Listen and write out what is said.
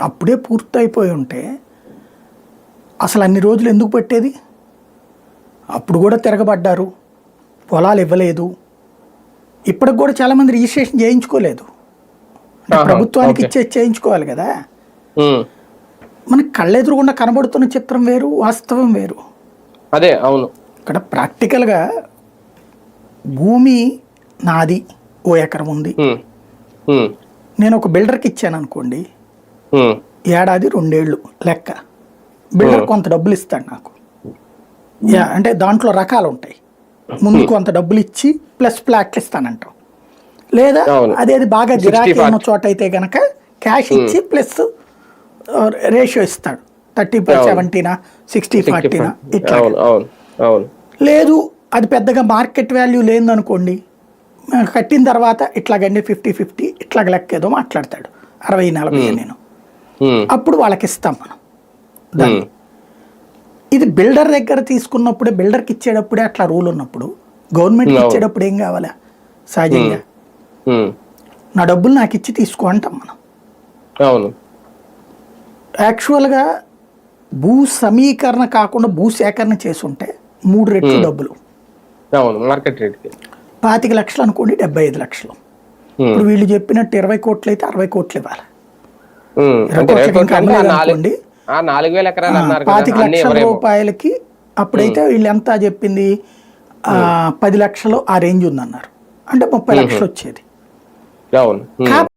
అప్పుడే పూర్తయిపోయి ఉంటే అసలు అన్ని రోజులు ఎందుకు పెట్టేది? అప్పుడు కూడా తిరగబడ్డారు. పొలాలు ఇవ్వలేదు. ఇప్పటికి కూడా చాలామంది రిజిస్ట్రేషన్ చేయించుకోలేదు. ప్రభుత్వానికి. ఇచ్చేసి చేయించుకోవాలి కదా. మనకి కళ్ళెదురుగుండా కనబడుతున్న చిత్రం వేరు వాస్తవం వేరు. అదే అవును. ఇక్కడ ప్రాక్టికల్గా భూమి నాది ఓ ఎకరం ఉంది. నేను ఒక బిల్డర్కి ఇచ్చాను అనుకోండి. ఏడాది రెండేళ్ళు లెక్క. బిల్డర్ కొంత డబ్బులు ఇస్తాడు నాకు. యా అంటే దాంట్లో రకాలు ఉంటాయి. ముందు కొంత డబ్బులు ఇచ్చి ప్లస్ ప్లాట్లు ఇస్తానంటాం లేదా. అదేది బాగా గిరాకీ 60 ఉన్న చోట అయితే గనక క్యాష్ ఇచ్చి ప్లస్ రేషియో ఇస్తాడు. Thirty five. సెవెంటీనా సిక్స్టీ ఫార్టీనా ఇట్లా లేదు అది పెద్దగా మార్కెట్ వాల్యూ లేదనుకోండి కట్టిన తర్వాత ఇట్లాగండి ఫిఫ్టీ ఫిఫ్టీ ఇట్లాగ లెక్క ఏదో మాట్లాడతాడు. అరవై నలభై నేను. అప్పుడు వాళ్ళకి ఇస్తాం మనం దాన్ని. ఇది బిల్డర్ దగ్గర తీసుకున్నప్పుడే బిల్డర్కి ఇచ్చేటప్పుడే అట్లా రూల్ ఉన్నప్పుడు గవర్నమెంట్కి. ఇచ్చేటప్పుడు ఏం కావాలా? సహజంగా. నా డబ్బులు నాకు ఇచ్చి తీసుకో అంటాం మనం. అవును. యాక్చువల్గా భూ సమీకరణ కాకుండా భూ సేకరణ చేసుంటే మూడు రెట్లు డబ్బులు. అవును మార్కెట్ రేట్కి. పాతిక లక్షలు అనుకోండి డెబ్బై ఐదు లక్షలు. ఇప్పుడు వీళ్ళు చెప్పినట్టు ఇరవై కోట్లు అయితే అరవై కోట్లు ఇవ్వాలి. అనుకోండి. ఆ నాలుగు వేల ఎకరాలు అన్నారు కదా పాతిక లక్షల రూపాయలకి అప్పుడైతే వీళ్ళు ఎంత చెప్పింది? ఆ, పది లక్షలు ఆ రేంజ్ ఉందన్నారు. అంటే ముప్పై లక్షలు వచ్చేది. అవును.